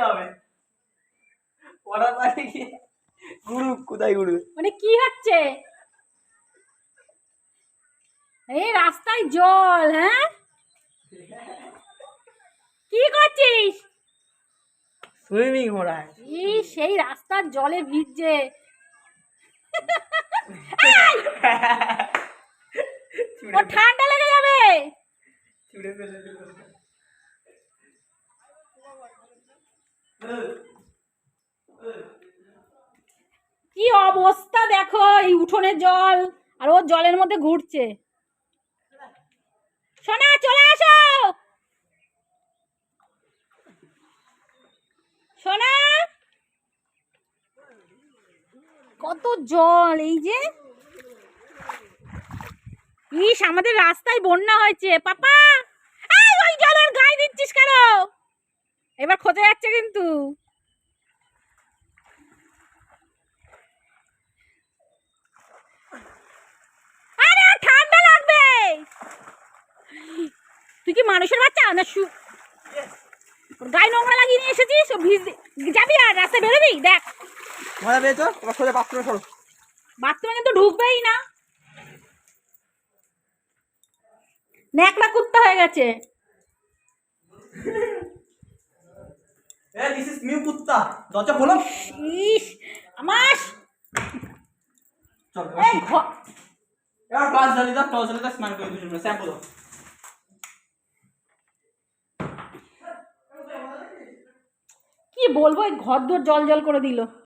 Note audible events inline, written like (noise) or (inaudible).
হবে। পড়ার পাশে গিয়ে গুরু কোথায় গুরু মানে কি হচ্ছে? এই রাস্তায় জল হ্যাঁ? কি করছিস? সুইমিং ঘোড়ায় ই সেই রাস্তার জলে ভিজছে। (laughs) ও ঠান্ডা লেগে যাবে। কি অবস্থা দেখো, এই উঠোনে জল, আর ও জলের মধ্যে ঘুরছে। সোনা, চলে আসো! সোনা! কত জল, এই যে। ইস, আমাদের রাস্তায় বন্যা হয়েছে, পাপা! ওই জলের এবার খোঁজা যাচ্ছে কিন্তু। ঠান্ডা লাগবে। তুই কি মানুষের বাচ্চা না শু গায়ে নোংরা লাগিয়ে নিয়ে এসেছিস? যাবি আর রাস্তায় বেরোবি? দেখ। মজা পেয়েছ? তোমার সোজা বাথরুমে সরো। বাথরুমে কিন্তু ঢুকবেই না। ন্যাকড়া কুত্তা হয়ে গেছে। এ দিস ইজ নিউ কুত্তা। দরজা খোলো। ইস আমার চল এবার পাঁচ দা টস দা স্নান করে শ্যাম্পু দাও। কি বলব এই ঘর দোর জল জল করে দিল।